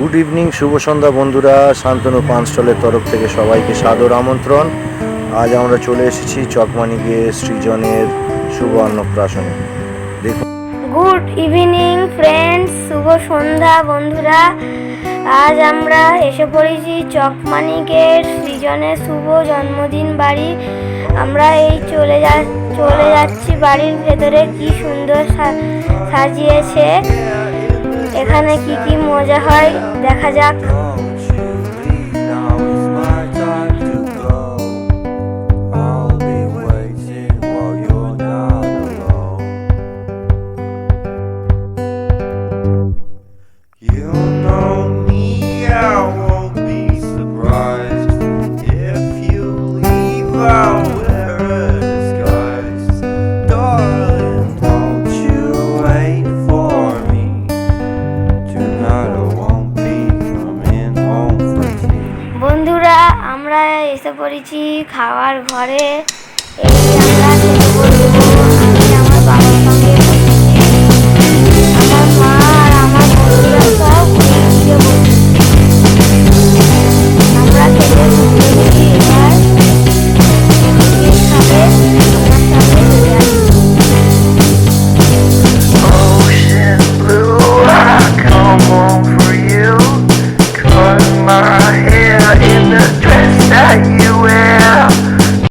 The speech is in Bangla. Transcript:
গুড ইভিনিং শুভ সন্ধ্যা বন্ধুরা। শান্তনু পান তরফ থেকে সবাইকে সাদর আমন্ত্রণ। আজ আমরা চলে এসেছি চকমানিকে সৃজনের শুভ অন্নপ্রাশনে। দেখুন। গুড ইভিনিং ফ্রেন্ডস শুভ সন্ধ্যা বন্ধুরা। আজ আমরা এসে পড়েছি চকমানিকের সৃজনের শুভ জন্মদিন বাড়ি। আমরা এই চলে যা, চলে যাচ্ছি বাড়ির ভেতরে। কি সুন্দর সাজিয়েছে। এখানে কি কি মজা হয়? দেখা যাক। আমরা এসে পড়েছি খাওয়ার ঘরে। এই আমরা night.